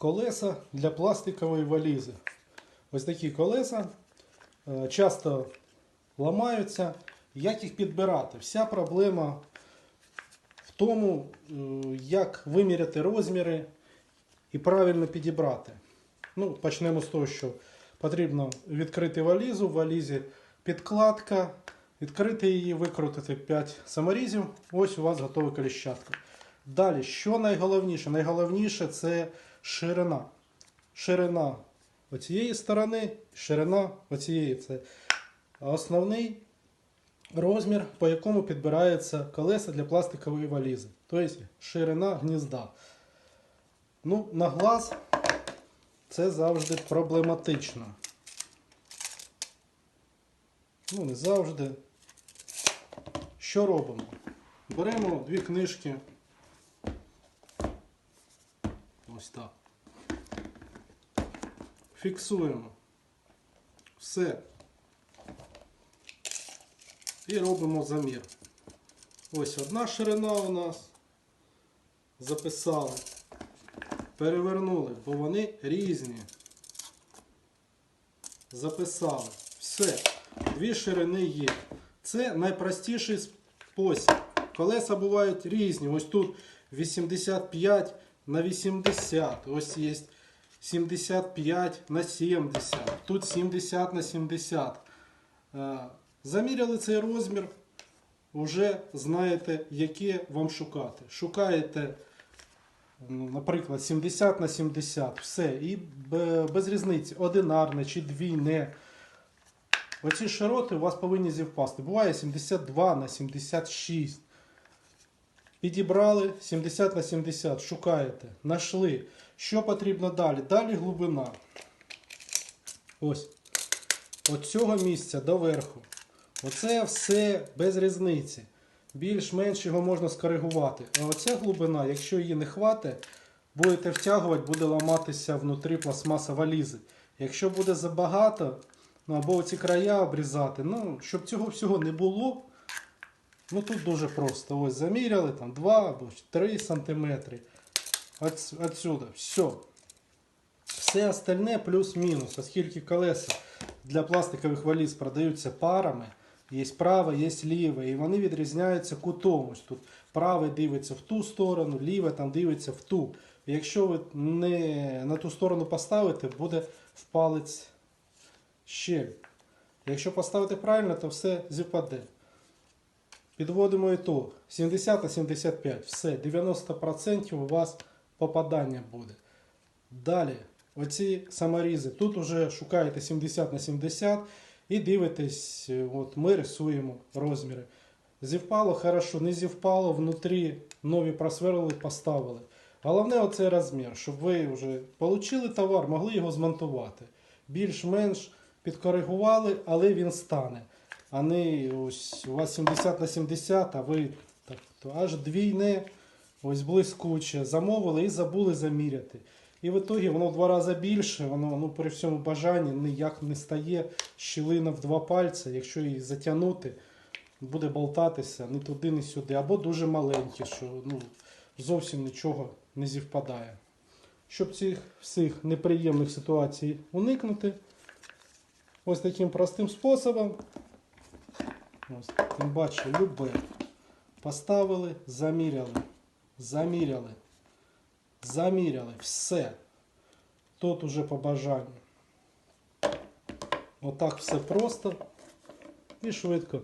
колеса для пластикової валізи. Ось такі колеса е, часто ламаються. Як їх підбирати? Вся проблема в тому, як виміряти розміри і правильно підібрати. Ну, почнемо з того, що потрібно відкрити валізу, в валізі підкладка, відкрити її, викрутити 5 саморізів. Ось у вас готова коліщатка. Далі, що найголовніше? Найголовніше це ширина. Ширина оцієї сторони, ширина оцієї. Це основний розмір, по якому підбирається колеса для пластикової валізи. Тобто ширина гнізда. Ну, на глаз це завжди проблематично. Ну, не завжди. Що робимо? Беремо дві книжки. Ось так. Фіксуємо. Все. І робимо замір. Ось одна ширина у нас. Записали. Перевернули, бо вони різні. Записали. Все. Дві ширини є. Це найпростіший спосіб. Колеса бувають різні. Ось тут 85 на 80. Ось є 75 на 70. Тут 70 на 70. Е, Заміряли цей розмір. Вже знаєте, яке вам шукати. Шукаєте ну, наприклад, 70 на 70, все. І без різниці, одинарне чи двійне. Оці широти у вас повинні зівпасти. Буває 72 на 76. Підібрали 70 на 70, шукаєте, знайшли. Що потрібно далі? Далі глибина. Ось. От цього місця до верху. Оце все без різниці. Більш-менш його можна скоригувати. А оця глибина, якщо її не хватить, будете втягувати, буде ламатися внутрі пластмаса валізи. Якщо буде забагато, ну або оці края обрізати, ну, щоб цього всього не було, ну тут дуже просто. Ось заміряли там 2 або 3 сантиметри. От, отсюда. Все. Все остальне плюс-мінус, оскільки колеса для пластикових валіз продаються парами. Є праве, є ліве, і вони відрізняються кутом. Ось тут праве дивиться в ту сторону, ліве там дивиться в ту. Якщо ви не на ту сторону поставите, буде в палець щель. Якщо поставити правильно, то все зіпаде. Підводимо ітог. 70 на 75. Все, 90% у вас попадання буде. Далі, оці саморізи. Тут вже шукаєте 70 на 70 і дивитесь, е, от ми рисуємо розміри. Зівпало хорошо, не зівпало, внутрі нові просверлили, поставили. Головне оцей розмір, щоб ви вже отримали товар, могли його змонтувати. Більш-менш підкоригували, але він стане. А ось у вас 70 на 70, а ви так, то аж двійне, ось блискуче, замовили і забули заміряти. І в ітогі воно в два рази більше, воно ну, при всьому бажанні ніяк не стає щілина в два пальці. Якщо її затягнути, буде болтатися ні туди, ні сюди. Або дуже маленькі, що ну, зовсім нічого не зівпадає. Щоб цих всіх неприємних ситуацій уникнути, ось таким простим способом. Ось, тим бачите, любе. Поставили, заміряли. Заміряли. Заміряли. Все. Тут уже по бажанню. Отак все просто і швидко.